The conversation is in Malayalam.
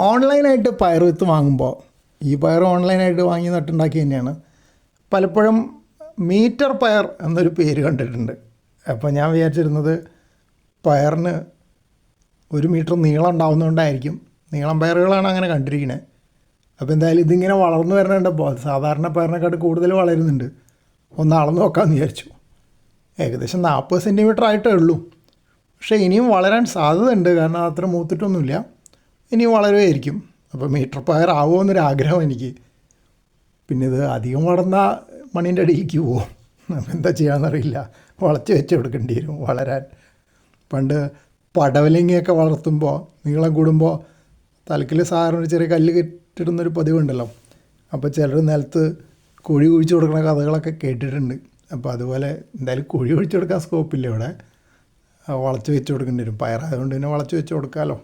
ഓൺലൈനായിട്ട് പയർ വിത്ത് വാങ്ങുമ്പോൾ ഈ പയർ ഓൺലൈനായിട്ട് വാങ്ങി നട്ടുണ്ടാക്കി തന്നെയാണ്. പലപ്പോഴും മീറ്റർ പയർ എന്നൊരു പേര് കണ്ടിട്ടുണ്ട്. അപ്പോൾ ഞാൻ വിചാരിച്ചിരുന്നത് പയറിന് ഒരു മീറ്റർ നീളം ഉണ്ടാവുന്നതുകൊണ്ടായിരിക്കും. നീളം പയറുകളാണ് അങ്ങനെ കണ്ടിരിക്കുന്നത് അപ്പോൾ എന്തായാലും ഇതിങ്ങനെ വളർന്നു വരണുണ്ടപ്പോൾ സാധാരണ പയറിനെക്കാട്ട് കൂടുതൽ വളരുന്നുണ്ട്. ഒന്ന് അളന്ന് നോക്കാമെന്ന് വിചാരിച്ചു. ഏകദേശം നാൽപ്പത് സെന്റിമീറ്റർ ആയിട്ടേ ഉള്ളൂ. പക്ഷേ ഇനിയും വളരാൻ സാധ്യതയുണ്ട്. കാരണം അത്ര മൂത്തിട്ടൊന്നുമില്ല. ഇനിയും വളരുമായിരിക്കും. അപ്പോൾ മീറ്റർ പയർ ആവുമോ എന്നൊരാഗ്രഹം എനിക്ക്. പിന്നെ ഇത് അധികം വളർന്ന മണ്ണിന്റെ അടിയിലേക്ക് പോവും. എന്താ ചെയ്യാമെന്നറിയില്ല വളച്ച് വെച്ച് കൊടുക്കേണ്ടി വരും വളരാൻ. പണ്ട് പടവലിങ്ങയൊക്കെ വളർത്തുമ്പോൾ നീളം കൂടുമ്പോൾ തലക്കിൽ സാറിന് ചെറിയ കല്ല് കെട്ടിടുന്നൊരു പതിവുണ്ടല്ലോ. അപ്പോൾ ചിലർ നിലത്ത് കുഴി കുഴിച്ചു കൊടുക്കുന്ന കഥകളൊക്കെ കേട്ടിട്ടുണ്ട്. അപ്പോൾ അതുപോലെ എന്തായാലും കുഴി കുഴിച്ചു കൊടുക്കാൻ സ്കോപ്പില്ല ഇവിടെ. വളച്ച് വെച്ച് കൊടുക്കേണ്ടി വരും. പയറായതുകൊണ്ട് തന്നെ വളച്ച് വെച്ച് കൊടുക്കാമല്ലോ